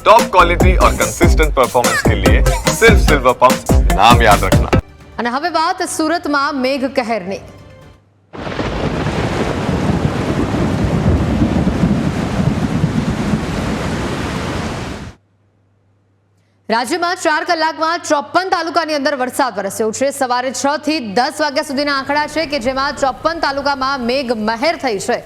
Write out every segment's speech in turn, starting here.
Top quality और consistent performance के लिए सिर्फ सिल्वर पंप नाम याद रखना અને હવે વાત સુરતમાં મેઘ કહેરની રાજ્યમાં ચાર કલાકમાં ચોપ્પન તાલુકાની અંદર વરસાદ વરસ્યો છે. સવારે છ થી દસ વાગ્યા સુધીના આંકડા છે કે જેમાં ચોપ્પન તાલુકામાં મેઘ મહેર થઈ છે.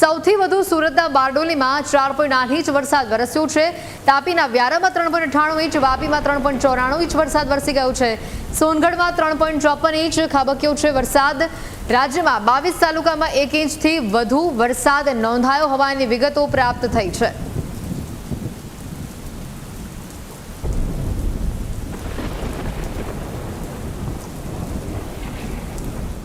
સૌથી વધુ સુરતના બારડોલીમાં ચાર પોઈન્ટ આઠ ઇંચ વરસાદ વરસ્યો છે. તાપીના વ્યારામાં ત્રણ પોઈન્ટ અઠાણું ઇંચ, વાપીમાં ત્રણ પોઈન્ટ ચોરાણું ઇંચ વરસાદ વરસી ગયો છે. સોનગઢમાં ત્રણ પોઈન્ટ ચોપન ઇંચ ખાબક્યો છે વરસાદ. રાજ્યમાં બાવીસ તાલુકામાં એક ઇંચથી વધુ વરસાદ નોંધાયો હોવાની વિગતો પ્રાપ્ત થઈ છે.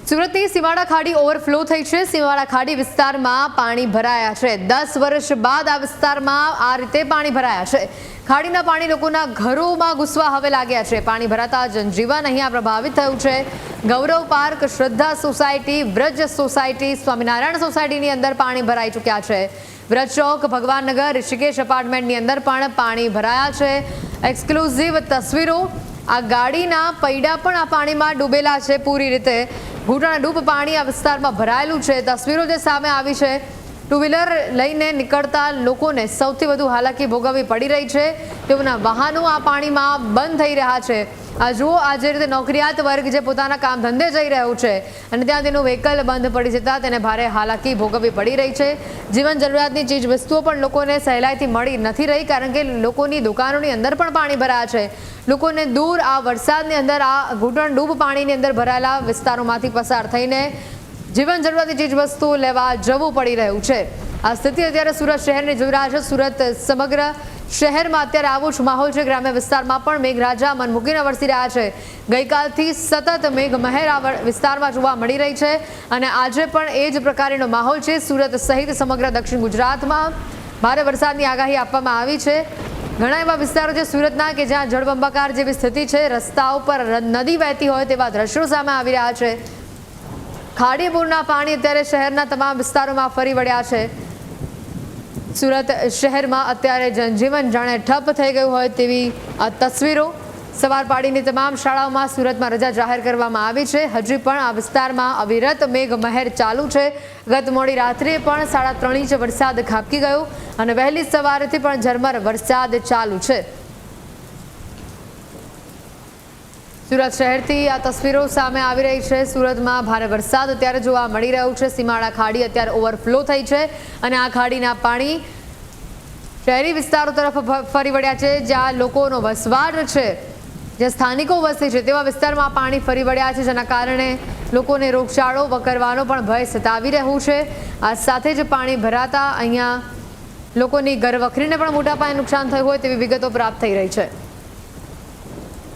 સુરતની સીમાડા ખાડી ઓવરફ્લો થઈ છે. સીમાડા ખાડી વિસ્તારમાં પાણી ભરાયા છે. દસ વર્ષ બાદ આ વિસ્તારમાં આ રીતે પાણી ભરાયા છે. ખાડીના પાણી લોકોના ઘરોમાં ઘૂસવા હવે લાગ્યા છે. પાણી ભરાતા જનજીવન અહીંયા પ્રભાવિત થયું છે. Gaurav park, Shraddha society, Vraj society, Swaminarayan સોસાયટીની અંદર પાણી ભરાઈ ચૂક્યા છે. વ્રજ ચોક, ભગવાનનગર, ઋષિકેશ એપાર્ટમેન્ટની અંદર પણ પાણી ભરાયા છે. એક્સક્લુઝિવ તસવીરો. આ ગાડીના પૈડા પણ આ પાણીમાં ડૂબેલા છે પૂરી રીતે. ઘૂંટણ ડૂબ પાણી આ વિસ્તારમાં ભરાયેલું છે. તસવીરો જે સામે આવી છે ટુ વ્હીલર લઈને નીકળતા લોકોને સૌથી વધુ હાલાકી ભોગવવી પડી રહી છે. તેઓના વાહનો આ પાણીમાં બંધ થઈ રહ્યા છે. આ જુઓ, આ જે રીતે નોકરિયાત વર્ગ જે પોતાના કામ ધંધે જઈ રહ્યું છે અને ત્યાં તેનું વ્હીકલ બંધ પડી જતા તેને ભારે હાલાકી ભોગવવી પડી રહી છે. જીવન જરૂરિયાતની ચીજ વસ્તુઓ પણ લોકોને સહેલાઈથી મળી નથી રહી કારણ કે લોકોની દુકાનોની અંદર પણ પાણી ભરાયા છે. લોકોને દૂર આ વરસાદની અંદર આ ઘૂંટણ ડૂબ પાણીની અંદર ભરાયેલા વિસ્તારોમાંથી પસાર થઈને જીવન જરૂરિયાતની ચીજ વસ્તુઓ લેવા જવું પડી રહ્યું છે. આ સ્થિતિ અત્યારે સુરત શહેરની જોઈ રહ્યા છે. સુરત સમગ્ર શહેરમાં અત્યારે આવો જ માહોલ છે. ગ્રામ્ય વિસ્તારમાં પણ મેઘરાજા મન મૂકીને વરસી રહ્યા છે. ગઈકાલથી સતત મેઘ મહેર વિસ્તારમાં જોવા મળી રહી છે અને આજે પણ એ જ પ્રકારનો માહોલ છે. સુરત સહિત સમગ્ર દક્ષિણ ગુજરાતમાં ભારે વરસાદની આગાહી આપવામાં આવી છે. ઘણા એવા વિસ્તારો છે સુરતના કે જ્યાં જળબંબાકાર જેવી સ્થિતિ છે. રસ્તાઓ પર નદી વહેતી હોય તેવા દ્રશ્યો સામે આવી રહ્યા છે. ખાડીપુરના પાણી અત્યારે શહેરના તમામ વિસ્તારોમાં ફરી વળ્યા છે. સુરત શહેરમાં અત્યારે જનજીવન જાણે ઠપ થઈ ગયું હોય તેવી આ તસવીરો સવાર પાડીની તમામ શાળાઓમાં સુરતમાં રજા જાહેર કરવામાં આવી છે. હજી પણ આ વિસ્તારમાં અવિરત મેઘ મહેર ચાલુ છે. ગત મોડી રાત્રે પણ સાડા ત્રણ ઇંચ વરસાદ ખાબકી ગયો અને વહેલી સવારેથી પણ ઝરમર વરસાદ ચાલુ છે. સુરત શહેરથી આ તસવીરો સામે આવી રહી છે. સુરતમાં ભારે વરસાદ અત્યારે જોવા મળી રહ્યો છે. સીમાડા ખાડી અત્યારે ઓવરફ્લો થઈ છે અને આ ખાડીના પાણી શહેરી વિસ્તારો તરફ ફરી વળ્યા છે, જ્યાં લોકોનો વસવાટ છે. જ્યાં સ્થાનિકો વસે છે તેવા વિસ્તારમાં પાણી ફરી વળ્યા છે, જેના કારણે લોકોને રોગચાળો વકરવાનો પણ ભય સતાવી રહ્યું છે. આ સાથે જ પાણી ભરાતા અહીંયા લોકોની ઘરવખરીને પણ મોટા પાયે નુકસાન થયું હોય તેવી વિગતો પ્રાપ્ત થઈ રહી છે.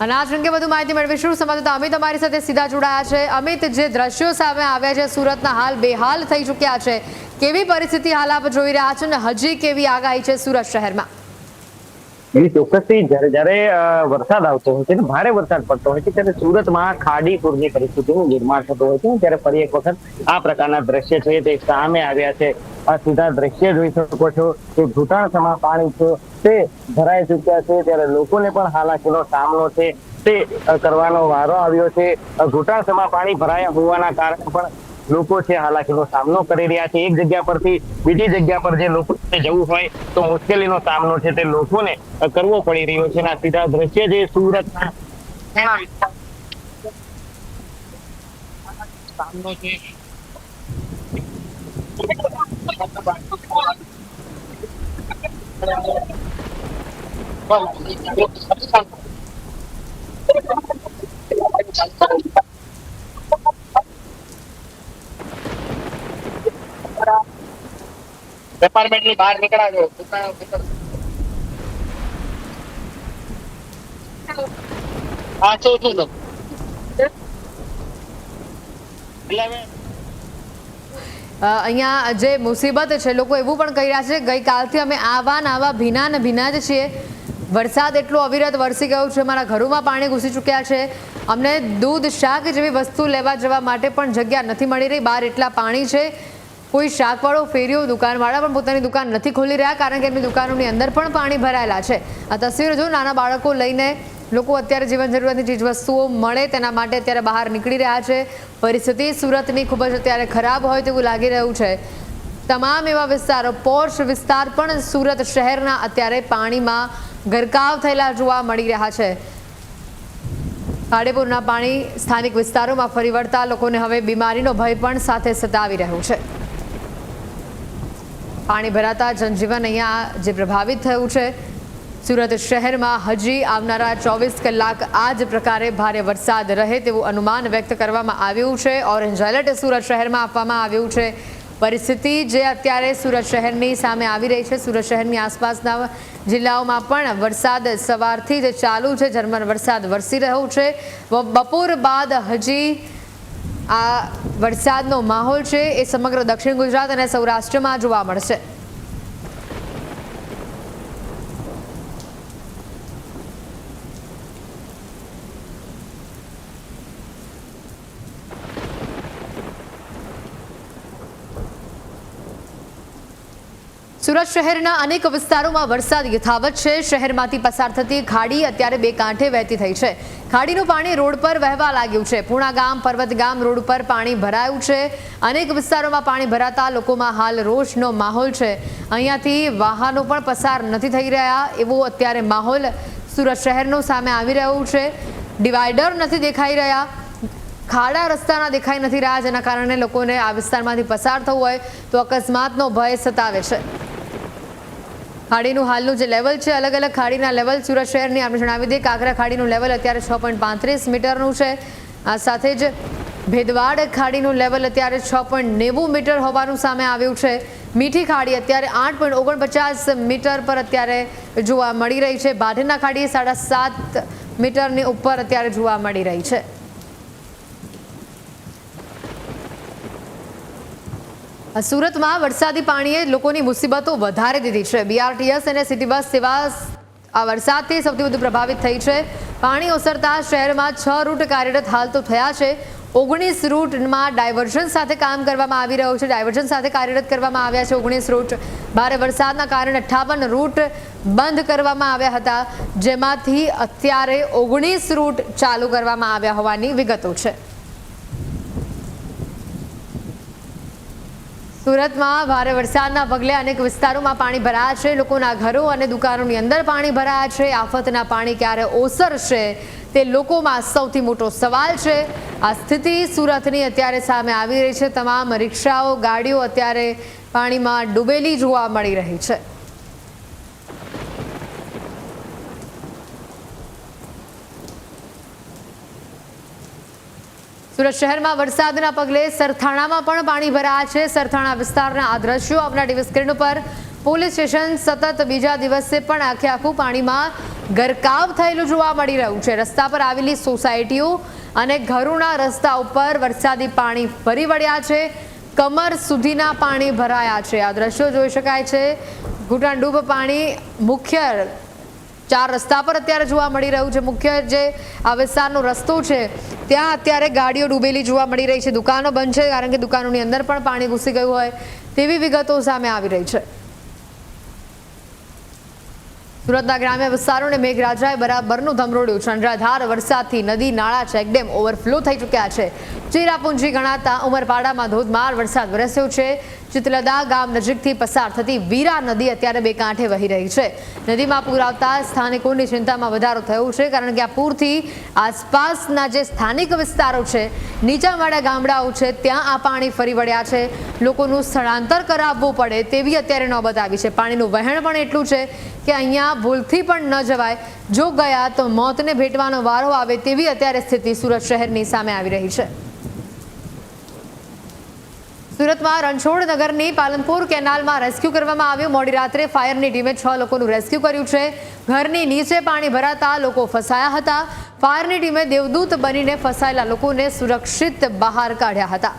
અને આ અંગે વધુ માહિતી મેળવીશું. સંવાદદાતા અમિત અમારી સાથે સીધા જોડાયા છે. અમિત, જે દ્રશ્યો સામે આવ્યા છે, સુરતના હાલ બેહાલ થઈ ચૂક્યા છે. કેવી પરિસ્થિતિ હાલ આપ જોઈ રહ્યા છો અને હજી કેવી આગાહી છે સુરત શહેરમાં? એની ચોક્કસથી જ્યારે જ્યારે વરસાદ આવતો હોય છે ને ભારે વરસાદ પડતો હોય છે, ત્યારે સુરતમાં ખાડી પૂરની પરિસ્થિતિનું નિર્માણ થતું હોય છે, ત્યારે ફરી એક વખત આ પ્રકારના દ્રશ્ય છે તે સામે આવ્યા છે. આ સીધા દ્રશ્ય જોઈ શકો છો કે ઘૂંટણસમાં પાણી છે, તે ભરાઈ ચૂક્યા છે, ત્યારે લોકોને પણ હાલાકીનો સામનો છે, તે કરવાનો વારો આવ્યો છે. ઘૂંટણસમાં પાણી ભરાયા હોવાના કારણે પણ લોકો છે, હાલાકીનો સામનો કરી રહ્યા છે. એક જગ્યા પરથી બીજી જગ્યા પર જે લોકોને જવું હોય તો મુશ્કેલીનો સામનો છે તે લોકોને કરવો પડી રહ્યો છે. આ સીધા દ્રશ્ય જે સુરતના સામનો છે. એપાર્ટમેન્ટની બહાર દુકાનો હા શું તો અહીંયા જે મુસીબત છે, લોકો એવું પણ કહી રહ્યા છે, ગઈકાલથી અમે આવા ને આવા ભીના ને ભીના જ છીએ. વરસાદ એટલો અવિરત વરસી ગયો છે, અમારા ઘરોમાં પાણી ઘૂસી ચૂક્યા છે. અમને દૂધ, શાક જેવી વસ્તુ લેવા જવા માટે પણ જગ્યા નથી મળી રહી, બહાર એટલા પાણી છે. કોઈ શાકવાળો ફેરીઓ દુકાનવાળા પણ પોતાની દુકાન નથી ખોલી રહ્યા કારણ કે એમની દુકાનોની અંદર પણ પાણી ભરાયેલા છે. આ તસવીરો જો નાના બાળકો લઈને લોકો અત્યારે જીવન જરૂરિયાતની ચીજ વસ્તુઓ મળે તેના માટે અત્યારે બહાર નીકળી રહ્યા છે. પરિસ્થિતિ સુરતની ખૂબ જ અત્યારે ખરાબ હોય તેવું લાગી રહ્યું છે. તમામ એવા વિસ્તારો, પોર્શ વિસ્તાર પણ સુરત શહેરના અત્યારે પાણીમાં ગરકાવ થયેલા જોવા મળી રહ્યા છે. પાડેપુરના પાણી સ્થાનિક વિસ્તારોમાં ફરી વળતા લોકોને હવે બીમારીનો ભય પણ સાથે સતાવી રહ્યું છે. પાણી ભરાતા જનજીવન અહીંયા જે પ્રભાવિત થયું છે, સુરત શહેરમાં હજી આવનારા ચોવીસ કલાક આ જ પ્રકારે ભારે વરસાદ રહે તેવું અનુમાન વ્યક્ત કરવામાં આવ્યું છે. ઓરેન્જ એલર્ટ સુરત શહેરમાં આપવામાં આવ્યું છે. પરિસ્થિતિ જે અત્યારે સુરત શહેરની સામે આવી રહી છે. સુરત શહેરની આસપાસના જિલ્લાઓમાં પણ વરસાદ સવારથી જ ચાલુ છે. ઝરમર વરસાદ વરસી રહ્યો છે. બપોર બાદ હજી આ વરસાદનો માહોલ છે એ સમગ્ર દક્ષિણ ગુજરાત અને સૌરાષ્ટ્રમાં જોવા મળશે. સુરત શહેરના અનેક વિસ્તારોમાં વરસાદ યથાવત છે. શહેરમાંથી પસાર થતી ખાડી અત્યારે બે કાંઠે વહેતી થઈ છે. ખાડીનું પાણી રોડ પર વહેવા લાગ્યું છે. પૂણા ગામ, પર્વત ગામ રોડ પર પાણી ભરાયું છે. અનેક વિસ્તારોમાં પાણી ભરાતા લોકોમાં હાલ રોષનો માહોલ છે. અહીંયાથી વાહનો પણ પસાર નથી થઈ રહ્યા એવો અત્યારે માહોલ સુરત શહેરનો સામે આવી રહ્યું છે. ડિવાઈડર નથી દેખાઈ રહ્યા. ખાડા રસ્તાના દેખાઈ નથી રહ્યા, જેના કારણે લોકોને આ વિસ્તારમાંથી પસાર થવું હોય તો અકસ્માતનો ભય સતાવે છે. ખાડીનું હાલનું જે લેવલ છે, અલગ અલગ ખાડીના લેવલ સુરત શહેરની આપણે જણાવી દઈએ કાંકરા ખાડીનું લેવલ અત્યારે છ પોઈન્ટ પાંત્રીસ મીટરનું છે. આ સાથે જ ભેદવાડ ખાડીનું લેવલ અત્યારે છ પોઈન્ટ નેવું મીટર હોવાનું સામે આવ્યું છે. મીઠી ખાડી અત્યારે આઠ પોઈન્ટ ઓગણપચાસ મીટર પર અત્યારે જોવા મળી રહી છે. બાઢના ખાડી સાડા સાત મીટરની ઉપર અત્યારે જોવા મળી રહી છે. સુરતમાં વરસાદી પાણીએ લોકોની મુસીબતો વધારી દીધી છે. બીઆરટીએસ અને સિટી બસ સેવા આ વરસાદથી સૌથી વધુ પ્રભાવિત થઈ છે. પાણી ઓસરતા શહેરમાં છ રૂટ કાર્યરત હાલ તો થયા છે. ઓગણીસ રૂટમાં ડાયવર્ઝન સાથે કામ કરવામાં આવી રહ્યું છે. ડાયવર્ઝન સાથે કાર્યરત કરવામાં આવ્યા છે ઓગણીસ રૂટ. ભારે વરસાદના કારણે અઠ્ઠાવન રૂટ બંધ કરવામાં આવ્યા હતા. જેમાંથી અત્યારે ઓગણીસ રૂટ ચાલુ કરવામાં આવ્યા હોવાની વિગતો છે. સુરતમાં ભારે વરસાદના પગલે અનેક વિસ્તારોમાં પાણી ભરાયા છે. લોકોના ઘરો અને દુકાનોની અંદર પાણી ભરાયા છે. આફતના પાણી ક્યારે ઓસરશે તે લોકોમાં સૌથી મોટો સવાલ છે. આ સ્થિતિ સુરતની અત્યારે સામે આવી રહી છે. તમામ રિક્ષાઓ, ગાડીઓ અત્યારે પાણીમાં ડૂબેલી જોવા મળી રહી છે. સુરત શહેરમાં વરસાદના પગલે સરથાણામાં પણ પાણી ભરાયા છે. સરથાણા વિસ્તારના આ દ્રશ્યો આપણા ટીવી સ્ક્રીન ઉપર પોલીસ સ્ટેશન સતત બીજા દિવસે પણ આખે આખું પાણીમાં ગરકાવ થયેલું જોવા મળી રહ્યું છે. રસ્તા પર આવેલી સોસાયટીઓ અને ઘરોના રસ્તા ઉપર વરસાદી પાણી ફરી વળ્યા છે. કમર સુધીના પાણી ભરાયા છે. આ દ્રશ્યો જોઈ શકાય છે. ઘૂંટણડૂબ પાણી મુખ્ય ચાર રસ્તા પર અત્યારે જોવા મળી રહ્યું છે. મુખ્ય જે આ વિસ્તારનો રસ્તો છે ત્યાં અત્યારે ગાડીઓ ડૂબેલી જોવા મળી રહી છે. દુકાનો બંધ છે, કારણ કે દુકાનોની અંદર પણ પાણી ઘૂસી ગયું હોય તેવી વિગતો સામે આવી રહી છે. સુરતના ગ્રામ્ય વિસ્તારોને મેઘરાજાએ બરાબરનું ધમરોડ્યું ચંદ્રાધાર, વરસાદથી નદી, નાળા, ચેકડેમ ઓવરફ્લો થઈ ચૂક્યા છે. ચેરાપુંજી ગણાતા ઉમરપાડામાં ધોધમાર વરસાદ વરસ્યો છે. ચિતલદા ગામ નજીકથી પસાર થતી વીરા નદી અત્યારે બે કાંઠે વહી રહી છે. નદીમાં પૂર આવતા સ્થાનિકોની ચિંતામાં વધારો થયો છે કારણ કે આ પૂરથી આસપાસના જે સ્થાનિક વિસ્તારો છે નીચાવાળા ગામડાઓ છે, ત્યાં આ પાણી ફરી વળ્યા છે. લોકોનું સ્થળાંતર કરાવવું પડે તેવી અત્યારે નોબત આવી છે. પાણીનું વહેણ પણ એટલું છે કે અહીંયા ભૂલથી પણ ન જવાય. જો ગયા તો મોતને ભેટવાનો વારો આવે તેવી અત્યારે સ્થિતિ સુરત શહેરની સામે આવી રહી છે. સુરતમાં રણછોડ નગરની પાલનપુર કેનાલમાં રેસ્ક્યુ કરવામાં આવ્યું. મોડી રાત્રે ફાયરની ટીમે છ લોકોનું રેસ્ક્યુ કર્યું છે. ઘરની નીચે પાણી ભરાતા લોકો ફસાયા હતા. ફાયરની ટીમે દેવદૂત બનીને ફસાયેલા લોકોને સુરક્ષિત બહાર કાઢ્યા હતા.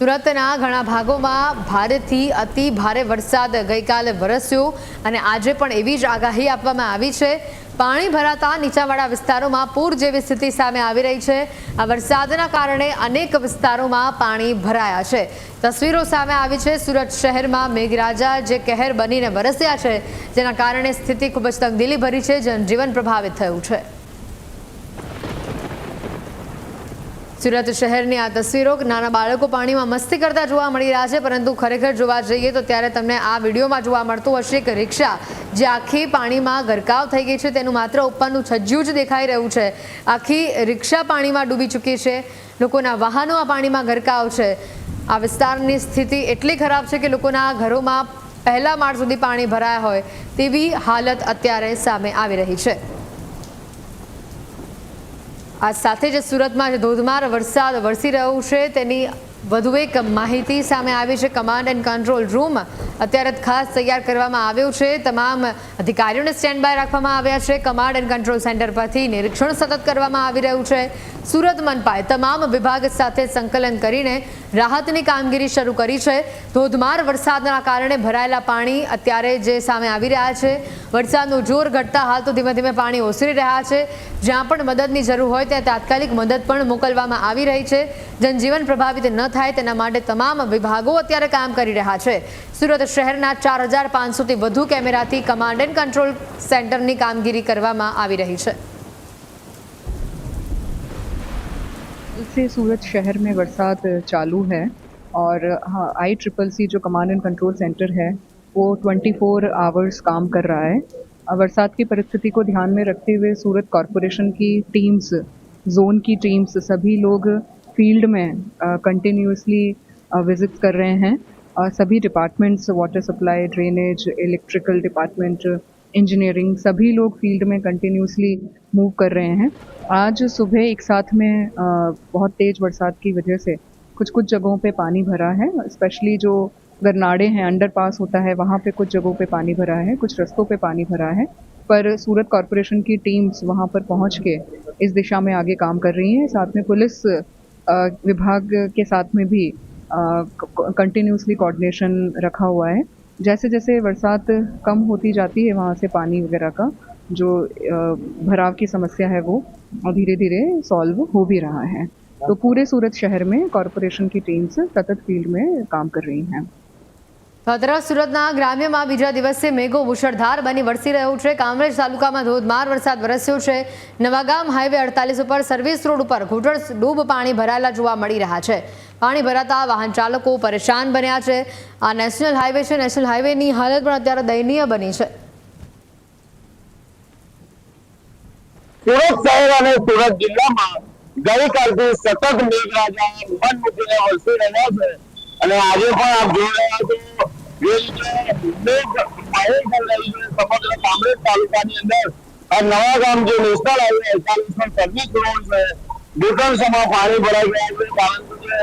સુરતના ઘણા ભાગોમાં ભારેથી અતિ ભારે વરસાદ ગઈકાલે વરસ્યો અને આજે પણ એવી જ આગાહી આપવામાં આવી છે. પાણી ભરાતા નીચાવાળા વિસ્તારોમાં પૂર જેવી સ્થિતિ સામે આવી રહી છે. આ વરસાદના કારણે અનેક વિસ્તારોમાં પાણી ભરાયા છે. તસવીરો સામે આવી છે સુરત શહેરમાં મેઘરાજા જે કહેર બનીને વરસ્યા છે, જેના કારણે સ્થિતિ ખૂબ જ તંગદીલી ભરી છે, જનજીવન પ્રભાવિત થયું છે. સુરત શહેરની આ તસવીરો નાના બાળકો પાણીમાં મસ્તી કરતા જોવા મળી રહ્યા છે, પરંતુ ખરેખર જોવા જઈએ તો ત્યારે તમને આ વિડીયોમાં જોવા મળતું હશે કે રિક્ષા જે આખી પાણીમાં ગરકાવ થઈ ગઈ છે, તેનું માત્ર ઉપરનું છજ્જું જ દેખાઈ રહ્યું છે. આખી રિક્ષા પાણીમાં ડૂબી ચૂકી છે, લોકોના વાહનો આ પાણીમાં ગરકાવ છે. આ વિસ્તારની સ્થિતિ એટલી ખરાબ છે કે લોકોના ઘરોમાં પહેલા માળ સુધી પાણી ભરાયા હોય તેવી હાલત અત્યારે સામે આવી રહી છે. આ સાથે જ સુરતમાં જે ધોધમાર વરસાદ વરસી રહ્યો છે. તેની વધુ એક માહિતી સામે આવી છે. કમાન્ડ એન્ડ કંટ્રોલ રૂમ અત્યારે ખાસ તૈયાર કરવામાં આવ્યો છે. તમામ અધિકારીઓને સ્ટેન્ડ બાય રાખવામાં આવ્યા છે. કમાન્ડ એન્ડ કંટ્રોલ સેન્ટર પરથી નિરીક્ષણ સતત કરવામાં આવી રહ્યું છે. સુરત મનપાએ તમામ વિભાગ સાથે સંકલન કરીને રાહતની કામગીરી શરૂ કરી છે. ધોધમાર વરસાદના કારણે ભરાયેલા પાણી અત્યારે જે સામે આવી રહ્યા છે વરસાદનું જોર ઘટતા હાલ તો ધીમે ધીમે પાણી ઓસરી રહ્યા છે જ્યાં પણ મદદની જરૂર હોય ત્યાં તાત્કાલિક મદદ પણ મોકલવામાં આવી રહી છે જનજીવન પ્રભાવિત ન થાય તેના માટે તમામ વિભાગો અત્યારે કામ કરી રહ્યા છે સુરત શહેરના ચાર હજાર પાંચસોથી વધુ કેમેરાથી કમાન્ડ એન્ડ કંટ્રોલ સેન્ટરની કામગીરી કરવામાં આવી રહી છે से सूरत शहर में बरसात चालू है और हाँ आई ट्रिपल सी जो कमांड एंड कंट्रोल सेंटर है वो 24 फोर आवर्स काम कर रहा है। बरसात की परिस्थिति को ध्यान में रखते हुए सूरत कॉरपोरेशन की टीम्स जोन की टीम्स सभी लोग फ़ील्ड में कंटिन्यूसली विज़िट कर रहे हैं। अ, सभी departments water supply drainage electrical department engineering सभी लोग फ़ील्ड में कंटिन्यूसली मूव कर रहे हैं। आज सुबह एक साथ में अ, बहुत तेज़ बरसात की वजह से कुछ कुछ जगहों पे पानी भरा है। स्पेशली जो गरनाड़े हैं अंडर पास होता है, वहाँ पे कुछ जगहों पे पानी भरा है, कुछ रस्तों पे पानी भरा है, पर सूरत कॉरपोरेशन की टीम्स वहाँ पर पहुँच के इस दिशा में आगे काम कर रही हैं। साथ में पुलिस विभाग के साथ में भी कंटिन्यूसली कोऑर्डिनेशन रखा हुआ है। जैसे जैसे बरसात कम होती जाती है वहाँ से पानी वगैरह का, जो भराव की समस्या है वो धीरे धीरे सॉल्व हो भी रहा है। तो पूरे सूरत शहर में कॉरपोरेशन की टीम्स सतत फ़ील्ड में काम कर रही हैं। તરફ સુરતના ગ્રામ્યમાં બીજા દિવસે મેઘો મુશળધાર બની વરસી રહ્યું છે. કામરેજ તાલુકામાં ધોધમાર વરસાદ વરસ્યો છે. નવાગામ હાઈવે અડતાલીસ ઉપર સર્વિસ રોડ ઉપર ઘૂંટણ ડૂબ પાણી ભરાયેલા જોવા મળી રહ્યા છે. પાણી ભરાતા વાહન ચાલકો પરેશાન બન્યા છે. આ નેશનલ હાઈવે છે. નેશનલ હાઈવેની હાલત પણ અત્યારે દયનીય બની છે. સુરત શહેર અને સુરત જિલ્લામાં ગઈકાલથી સતત મેઘરાજા મન મૂકીને વરસી રહ્યા છે. અને આજે પણ આપ જોઈ રહ્યા છો જે રીતે મેઘ માહોલ થઈ રહી છે સમગ્ર કામરેજ તાલુકાની અંદર આ નવા ગામ જે નેશનલ હાઈવે અડતાલીસ પર સર્વિસ રોડ છે ઘૂંટણસમાં પાણી ભરાઈ ગયા છે કારણ કે જે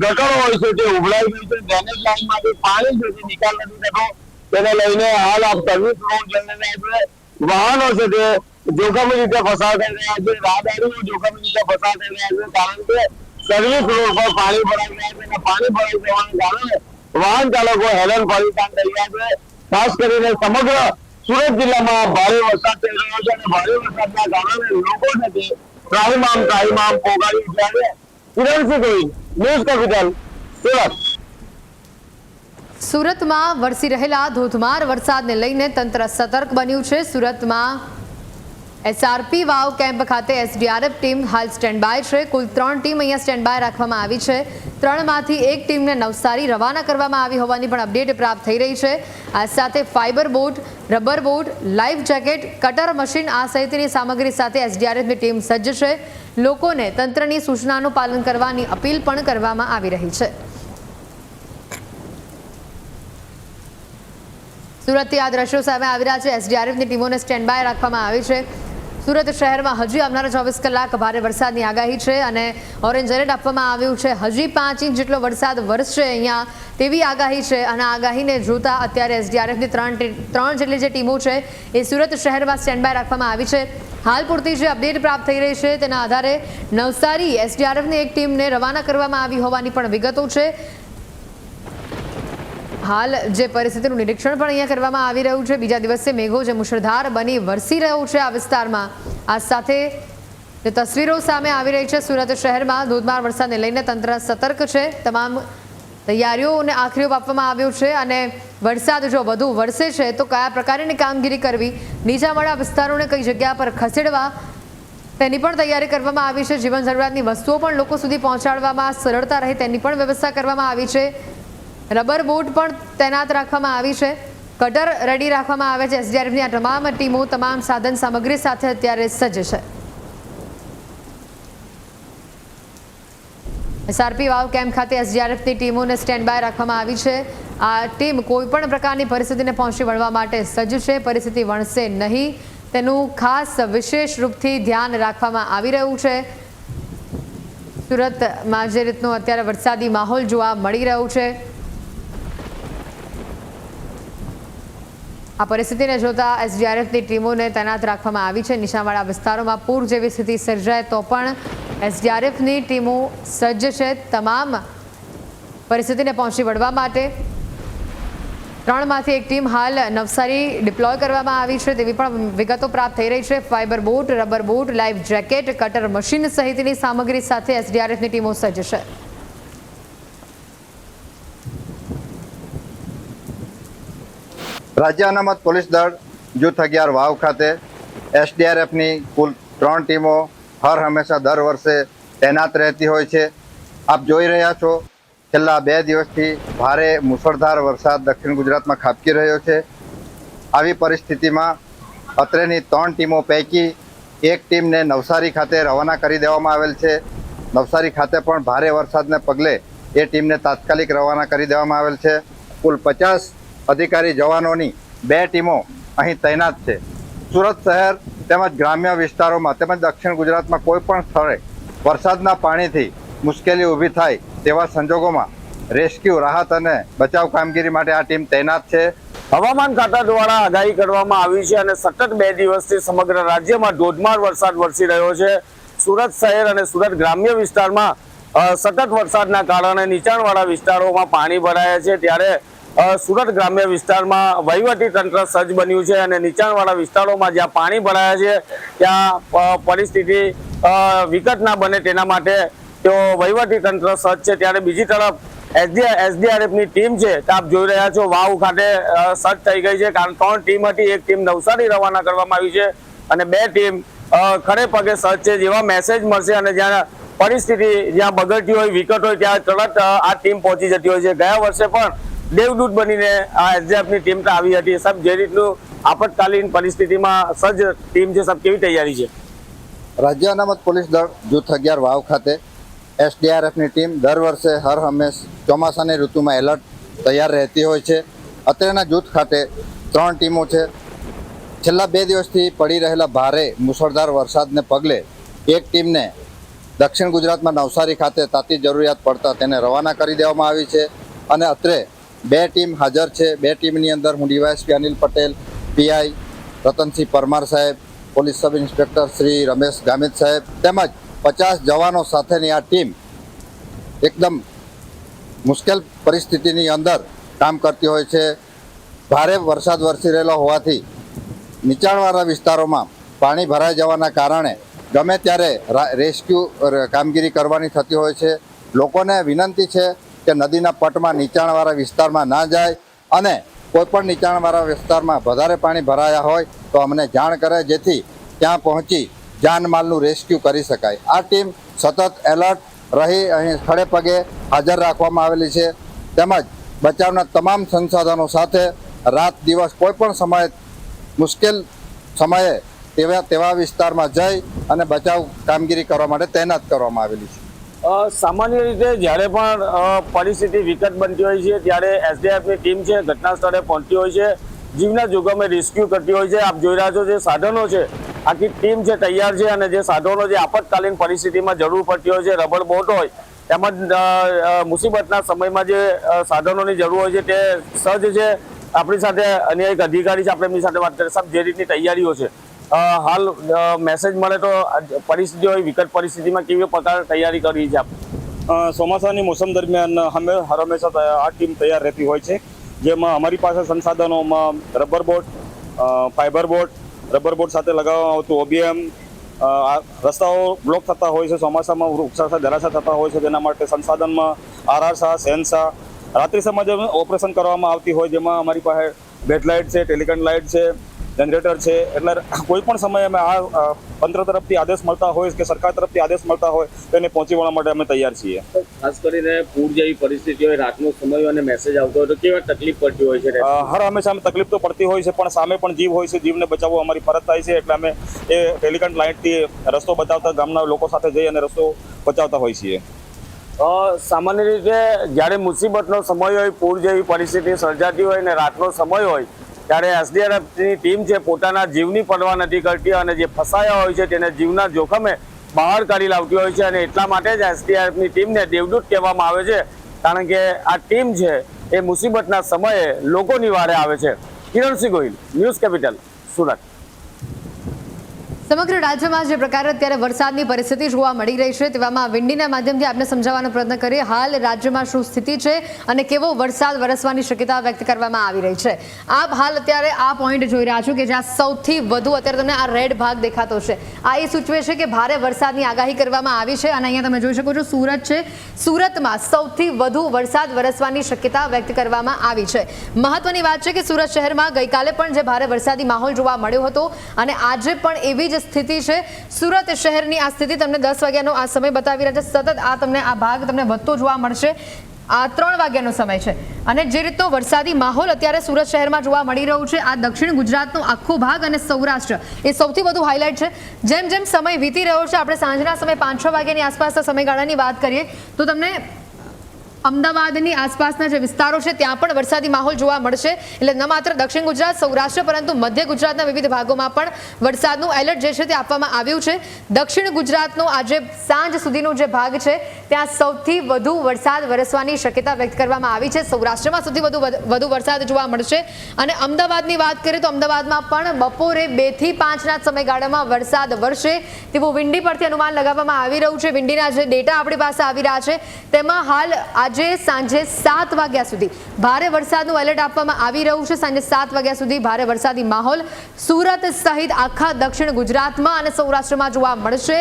ગટરો હોય છે તે ઉભરાઈ ગઈ છે ડ્રેનેજ લાઈનમાંથી પાણી છે તે નિકાલ નથી થતો તેને લઈને હાલ આપ સર્વિસ રોડ જઈ રહ્યા છે વાહનો છે તે જોખમી રીતે પસાર થઈ રહ્યા છે રાહદારીઓ જોખમી રીતે પસાર થઈ રહ્યા છે કારણ કે સર્વિસ રોડ પર પાણી ભરાઈ ગયા છે અને પાણી ભરાઈ જવાને કારણે વાહન ચાલકો હેરાન પરેશાન થઈ ગયા છે. ખાસ કરીને સમગ્ર સુરત જિલ્લામાં ભારે વરસાદ થઈ રહ્યો છે અને ભારે વરસાદના કારણે લોકો છે ત્રાહીમામ ત્રાહિમામ પોગાડી ઉઠ્યા છે. Kiransinh Gohil, news capital, Surat. સુરતમાં વરસી રહેલા ધોધમાર વરસાદને લઈને તંત્ર સતર્ક બન્યું છે. સુરતમાં એસઆરપી વાવ કેમ્પ ખાતે એસડીઆરએફ ટીમ હાલ સ્ટેન્ડ બાય છે. કુલ ત્રણ ટીમ અહીંયા સ્ટેન્ડ બાય રાખવામાં આવી છે. ત્રણમાંથી એક ટીમને નવસારી રવાના કરવામાં આવી હોવાની પણ અપડેટ પ્રાપ્ત થઈ રહી છે. આ સાથે fibre boat, rubber boat, life jacket, cutter machine આ સહિતની સામગ્રી સાથે એસડીઆરએફની ટીમ સજ્જ છે. લોકોને તંત્રની સૂચનાનું પાલન કરવાની અપીલ પણ કરવામાં આવી રહી છે. સુરતથી આ દ્રશ્યો સામે આવી રહ્યા છે. એસડીઆરએફની ટીમોને સ્ટેન્ડ બાય રાખવામાં આવી છે. સુરત શહેરમાં હજી આવનારા ચોવીસ કલાક ભારે વરસાદની આગાહી છે અને ઓરેન્જ એલર્ટ આપવામાં આવ્યું છે. હજી પાંચ ઇંચ જેટલો વરસાદ વરસશે અહીંયા તેવી આગાહી છે. અને આગાહીને જોતા અત્યારે એસડીઆરએફની ત્રણ ત્રણ જેટલી જે ટીમો છે એ સુરત શહેરમાં સ્ટેન્ડ બાય રાખવામાં આવી છે. હાલ પૂરતી જે અપડેટ પ્રાપ્ત થઈ રહી છે તેના આધારે નવસારી, એસડીઆરએફની એક ટીમને રવાના કરવામાં આવી હોવાની પણ વિગતો છે. હાલ જે પરિસ્થિતિનું નિરીક્ષણ પણ અહીંયા કરવામાં આવી રહ્યું છે. બીજા દિવસે મેઘો જે મુશળધાર બની વરસી રહ્યું છે આ વિસ્તારમાં. આ સાથે જે તસવીરો સામે આવી રહી છે, સુરત શહેરમાં ધોધમાર વરસાદને લઈને તંત્ર સતર્ક છે. તમામ તૈયારીઓને આખરીઓ આપવામાં આવ્યો છે અને વરસાદ જો વધુ વરસે છે, તો કયા પ્રકારની કામગીરી કરવી, નીચાવાળા વિસ્તારોને કઈ જગ્યા પર ખસેડવા, તેની પણ તૈયારી કરવામાં આવી છે. જીવન જરૂરિયાતની વસ્તુઓ પણ લોકો સુધી પહોંચાડવામાં સરળતા રહે તેની પણ વ્યવસ્થા કરવામાં આવી છે. રબર બોટ પણ તૈનાત રાખવામાં આવી છે. કટર રેડી રાખવામાં આવે છે. એસડીઆરએફની આ તમામ ટીમો તમામ સાધન સામગ્રી સાથે અત્યારે સજ્જ છે. એસઆરપી વાવ કેમ્પ ખાતે એસડીઆરએફની ટીમોને સ્ટેન્ડ બાય રાખવામાં આવી છે. આ ટીમ કોઈ પણ પ્રકારની પરિસ્થિતિને પહોંચી વળવા માટે સજ્જ છે. પરિસ્થિતિ વણશે નહીં. તેનું ખાસ વિશેષ રૂપથી ધ્યાન રાખવામાં આવી રહ્યું છે. સુરતમાં જે રીતનો અત્યારે વરસાદી માહોલ જોવા મળી રહ્યો છે. આ પરિસ્થિતિને જોતા એસડીઆરએફની ટીમોને તૈનાત રાખવામાં આવી છે. નિશાનવાળા વિસ્તારોમાં પૂર જેવી સ્થિતિ સર્જાય તો પણ એસડીઆરએફની ટીમો સજ્જ છે તમામ પરિસ્થિતિને પહોંચી વળવા માટે. ત્રણમાંથી એક ટીમ હાલ નવસારી ડિપ્લોય કરવામાં આવી છે. તેવી પણ વિગતો પ્રાપ્ત થઈ રહી છે. Fibre boat, rubber boat, life jacket, cutter machine સહિતની સામગ્રી સાથે એસડીઆરએફની ટીમો સજ્જ છે. રાજ્ય અનામત પોલીસ દળ જૂથ અગિયાર વાવ ખાતે એસડીઆરએફની કુલ ત્રણ ટીમો હર હંમેશા દર વર્ષે તૈનાત રહેતી હોય છે. આપ જોઈ રહ્યા છો, છેલ્લા બે દિવસથી ભારે મુસળધાર વરસાદ દક્ષિણ ગુજરાતમાં ખાબકી રહ્યો છે. આવી પરિસ્થિતિમાં અત્રેની ત્રણ ટીમો પૈકી એક ટીમને નવસારી ખાતે રવાના કરી દેવામાં આવેલ છે. નવસારી ખાતે પણ ભારે વરસાદને પગલે એ ટીમને તાત્કાલિક રવાના કરી દેવામાં આવેલ છે. કુલ પચાસ અધિકારી જવાનોની બે ટીમો અહીં તૈનાત છે. સુરત શહેર તેમજ ગ્રામ્ય વિસ્તારોમાં તેમજ દક્ષિણ ગુજરાતમાં કોઈ પણ સ્થળે વરસાદના પાણીથી મુશ્કેલી ઊભી થાય તેવા સંજોગોમાં રેસ્ક્યુ, રાહત અને બચાવ કામગીરી માટે આ ટીમ તૈનાત છે. હવામાન ખાતા દ્વારા આગાહી કરવામાં આવી છે અને સતત બે દિવસથી સમગ્ર રાજ્યમાં ધોધમાર વરસાદ વરસી રહ્યો છે. સુરત શહેર અને સુરત ગ્રામ્ય વિસ્તારમાં સતત વરસાદના કારણે નીચાણવાળા વિસ્તારોમાં પાણી ભરાયા છે. ત્યારે સુરત ગ્રામ્ય વિસ્તારમાં વહીવટી તંત્ર સજ્જ બન્યું છે અને નીચાણવાળા વિસ્તારોમાં જ્યાં પાણી ભરાયા છે, ત્યાં પરિસ્થિતિ વિકટ ના બને તેના માટે તેઓ વહીવટી તંત્ર સજ્જ છે. ત્યારે બીજી તરફ એસડીઆરએફની ટીમ છે, તે આપ જોઈ રહ્યા છો, વાવ ખાતે સજ્જ થઈ ગઈ છે, કારણ ત્રણ ટીમ હતી. એક ટીમ નવસારી રવાના કરવામાં આવી છે અને બે ટીમ ખડે પગે સજ્જ છે, જેવા મેસેજ મળશે અને જ્યાં પરિસ્થિતિ જ્યાં બગડતી હોય, વિકટ હોય, ત્યાં તરત આ ટીમ પહોંચી જતી હોય છે. ગયા વર્ષે પણ દેવદૂત બનીને આ એસડીએફની ટીમ તો આવી હતી. સબ જે રીતનું આપતકાલીન પરિસ્થિતિમાં સજ્જ ટીમ છે, સબ કેવી તૈયારી છે? રાજ્ય અનામત પોલીસ દળ જૂથ અગિયાર વાવ ખાતે એસડીઆરએફની ટીમ દર વર્ષે હર હંમેશ ચોમાસાની ઋતુમાં એલર્ટ તૈયાર રહેતી હોય છે. અત્રેના જૂથ ખાતે ત્રણ ટીમો છે. છેલ્લા બે દિવસથી પડી રહેલા ભારે મુસળધાર વરસાદને પગલે એક ટીમને દક્ષિણ ગુજરાતમાં નવસારી ખાતે તાતી જરૂરિયાત પડતા તેને રવાના કરી દેવામાં આવી છે. અને અત્રે બે ટીમ હાજર છે. બે ટીમની અંદર હું ડીવાયએસપી અનિલ પટેલ, પીઆઈ રતનસિંહ પરમાર સાહેબ, police sub inspector Shri Ramesh Gamit સાહેબ તેમજ પચાસ જવાનો સાથેની આ ટીમ એકદમ મુશ્કેલ પરિસ્થિતિની અંદર કામ કરતી હોય છે. ભારે વરસાદ વરસી રહેલો હોવાથી નીચાણવાળા વિસ્તારોમાં પાણી ભરાઈ જવાના કારણે ગમે ત્યારે રેસ્ક્યુ કામગીરી કરવાની થતી હોય છે. લોકોને વિનંતી છે કે નદીના પટમાં નીચાણવાળા વિસ્તારમાં ના જાય અને કોઈ પણ નીચાણવાળા વિસ્તારમાં વધારે પાણી ભરાયા હોય તો અમને જાણ કરે જેથી ત્યાં પહોંચી જાનમાલનું રેસ્ક્યુ કરી શકાય. આ ટીમ સતત એલર્ટ રહી અહીં સ્થળે પગે હાજર રાખવામાં આવેલી છે. તેમજ બચાવના તમામ સંસાધનો સાથે રાત દિવસ કોઈ પણ સમયે મુશ્કેલ સમયે તેવા તેવા વિસ્તારમાં જઈ અને બચાવ કામગીરી કરવા માટે તૈનાત કરવામાં આવેલી છે. સામાન્ય રીતે જ્યારે પણ પરિસ્થિતિ વિકટ બનતી હોય છે, ત્યારે એસડીએફની ટીમ છે, ઘટના સ્થળે પહોંચતી હોય છે, જીવના જોખમે રેસ્ક્યુ કરતી હોય છે. આપ જોઈ રહ્યા છો જે સાધનો છે, આખી ટીમ છે, તૈયાર છે અને જે સાધનો જે આપતકાલીન પરિસ્થિતિમાં જરૂર પડતી હોય છે રબર બોટ હોય, તેમજ મુસીબતના સમયમાં જે સાધનોની જરૂર હોય છે, તે સજ્જ છે. આપણી સાથે અન્ય એક અધિકારી છે, આપણે એમની સાથે વાત કરીએ. સાહેબ, જે રીતની તૈયારીઓ છે હાલ મેસેજ મળે તો પરિસ્થિતિ હોય, વિકટ પરિસ્થિતિમાં કેવી પ્રકારે તૈયારી કરી છે આપ? ચોમાસાની મોસમ દરમિયાન અમે હંમેશા આ ટીમ તૈયાર રહેતી હોય છે. જેમાં અમારી પાસે સંસાધનોમાં rubber boat fibre boat rubber boat સાથે લગાવવામાં આવતું ઓબીએમ રસ્તાઓ બ્લોક થતા હોય છે. ચોમાસામાં વૃક્ષાસા ધરાશા થતા હોય છે. તેના માટે સંસાધનમાં આરઆરસા સેન્સા રાત્રિ સમાજ ઓપરેશન કરવામાં આવતી હોય. જેમાં અમારી પાસે બેડ લાઇટ છે ટેલિકન લાઇટ છે જનરેટર છે. એટલે કોઈ પણ સમયે અમે આ તંત્ર તરફથી આદેશ મળતા હોય કે સરકાર તરફથી આદેશ મળતા હોય તેને પહોંચી વળવા માટે અમે તૈયાર છીએ. ખાસ કરીને પૂર જેવી પરિસ્થિતિ હોય રાતનો સમય અને મેસેજ આવતો હોય તો કેવા તકલીફ પડતી હોય છે? હર હંમેશા અમે તકલીફ તો પડતી હોય છે પણ સામે પણ જીવ હોય છે જીવને બચાવવો અમારી ફરજ થાય છે. એટલે અમે એ ટેલિકન્ટ લાઇટથી રસ્તો બચાવતા ગામના લોકો સાથે જઈ અને રસ્તો બચાવતા હોય છીએ. સામાન્ય રીતે જ્યારે મુસીબતનો સમય હોય પૂર જેવી પરિસ્થિતિ સર્જાતી હોય અને રાતનો સમય હોય ત્યારે એસડીઆરએફની ટીમ છે પોતાના જીવની પરવા નથી કરતી અને જે ફસાયા હોય છે તેને જીવના જોખમે બહાર કાઢી લાવતી હોય છે અને એટલા માટે જ એસડીઆરએફની ટીમને દેવદૂત કહેવામાં આવે છે. કારણ કે આ ટીમ છે એ મુસીબતના સમયે લોકોની વારે આવે છે. Kiransinh Gohil, news capital, Surat. સમગ્ર રાજ્યમાં જે પ્રકારે અત્યારે વરસાદની પરિસ્થિતિ જોવા મળી રહી છે, તેવામાં વિંડીના માધ્યમથી આપણે સમજાવવાનો પ્રયત્ન કરીએ. હાલ રાજ્યમાં શું સ્થિતિ છે અને કેવો વરસાદ વરસવાની શક્યતા વ્યક્ત કરવામાં આવી રહી છે? આપ હાલ અત્યારે આ પોઈન્ટ જોઈ રહ્યા છો કે જ્યાં સૌથી વધુ અત્યારે તમને આ રેડ ભાગ દેખાતો છે. આ એ સૂચવે છે કે ભારે વરસાદની આગાહી કરવામાં આવી છે અને અહીંયા તમે જોઈ શકો છો સુરત છે. સુરતમાં સૌથી વધુ વરસાદ વરસવાની શક્યતા વ્યક્ત કરવામાં આવી છે. મહત્વની વાત છે કે સુરત શહેરમાં ગઈકાલે પણ જે ભારે વરસાદી માહોલ જોવા મળ્યો હતો અને આજે પણ એવી જ સ્થિતિ છે. સુરત શહેરની આ સ્થિતિ તમને દસ વાગ્યાનો આ સમય બતાવી રહ્યા છે. સતત આ તમને આ ભાગ તમને વધતો જોવા મળશે. આ ત્રણ વાગ્યાનો સમય છે. અને જે રીતનો વરસાદી માહોલ અત્યારે સુરત શહેરમાં જોવા મળી રહ્યું છે, આ દક્ષિણ ગુજરાતનો આખો ભાગ અને સૌરાષ્ટ્ર એ સૌથી વધુ હાઇલાઇટ છે. જેમ જેમ સમય વીતી રહ્યો છે, આપણે સાંજના સમય પાંચ છ વાગ્યાની આસપાસના સમયગાળાની વાત કરીએ, તો તમને અમદાવાદની આસપાસના જે વિસ્તારો છે, ત્યાં પણ વરસાદી માહોલ જોવા મળશે. એટલે ન માત્ર દક્ષિણ ગુજરાત, સૌરાષ્ટ્ર, પરંતુ મધ્ય ગુજરાતના વિવિધ ભાગોમાં પણ વરસાદનું એલર્ટ જે છે, તે આપવામાં આવ્યું છે. દક્ષિણ ગુજરાતનો આજે સાંજ સુધીનો જે ભાગ છે, ત્યાં સૌથી વધુ વરસાદ વરસવાની શક્યતા વ્યક્ત કરવામાં આવી છે. સૌરાષ્ટ્રમાં સૌથી વધુ વધુ વરસાદ જોવા મળશે. અને અમદાવાદની વાત કરીએ તો અમદાવાદમાં પણ બપોરે બેથી પાંચના સમયગાળામાં વરસાદ વરસે તેવું વિંડી પરથી અનુમાન લગાવવામાં આવી રહ્યું છે. વિંડીના જે ડેટા આપણી પાસે આવી રહ્યા છે, તેમાં હાલ આજે સાંજે સાત વાગ્યા સુધી ભારે વરસાદનું એલર્ટ આપવામાં આવી રહ્યું છે. સાંજે સાત વાગ્યા સુધી ભારે વરસાદી માહોલ સુરત સહિત આખા દક્ષિણ ગુજરાતમાં અને સૌરાષ્ટ્રમાં જોવા મળશે.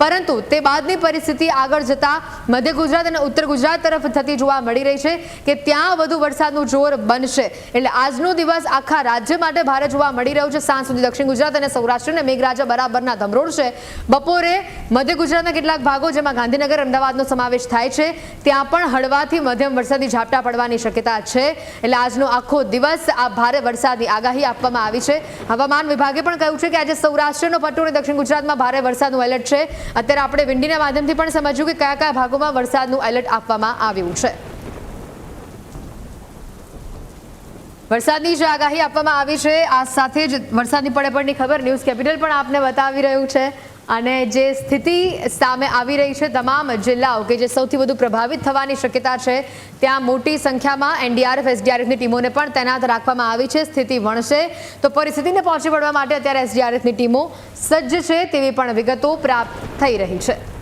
પરંતુ તે બાદની પરિસ્થિતિ આગળ જતા મધ્ય ગુજરાત અને ઉત્તર ગુજરાત તરફ થતી જોવા મળી રહી છે કે ત્યાં વધુ વરસાદનું જોર બનશે. એટલે આજનો દિવસ આખા રાજ્ય માટે ભારે જોવા મળી રહ્યું છે. સાંજ સુધી દક્ષિણ ગુજરાત અને સૌરાષ્ટ્રને મેઘરાજા બરાબરના ધમરોળ છે. બપોરે મધ્ય ગુજરાતના કેટલાક ભાગો, જેમાં ગાંધીનગર, અમદાવાદનો સમાવેશ થાય છે, ત્યાં પણ હળવાથી મધ્યમ વરસાદી ઝાપટા પડવાની શક્યતા છે. એટલે આજનો આખો દિવસ આ ભારે વરસાદની આગાહી આપવામાં આવી છે. હવામાન વિભાગે પણ કહ્યું છે કે આજે સૌરાષ્ટ્રનો પટ્ટો અને દક્ષિણ ગુજરાતમાં ભારે વરસાદનું એલર્ટ છે. અત્યારે આપણે વિંડીના માધ્યમથી પણ સમજ્યું કે કયા કયા ભાગોમાં વરસાદનું એલર્ટ આપવામાં આવ્યું છે. વરસાદની જે આગાહી આપવામાં આવી છે, આ સાથે જ વરસાદની પડે પડની ખબર ન્યૂઝ કેપિટલ પણ આપને બતાવી રહ્યું છે. અને જે સ્થિતિ સામે આવી રહી છે તમામ જિલ્લાઓ કે જે સૌથી વધુ પ્રભાવિત થવાની શક્યતા છે, ત્યાં મોટી સંખ્યામાં એનડીઆરએફ, એસડીઆરએફની ટીમોને પણ તૈનાત રાખવામાં આવી છે, સ્થિતિ વણશે. તો પરિસ્થિતિને પહોંચી વળવા માટે અત્યારે એસડીઆરએફની ટીમો સજ્જ છે તેવી પણ વિગતો પ્રાપ્ત થઈ રહી છે.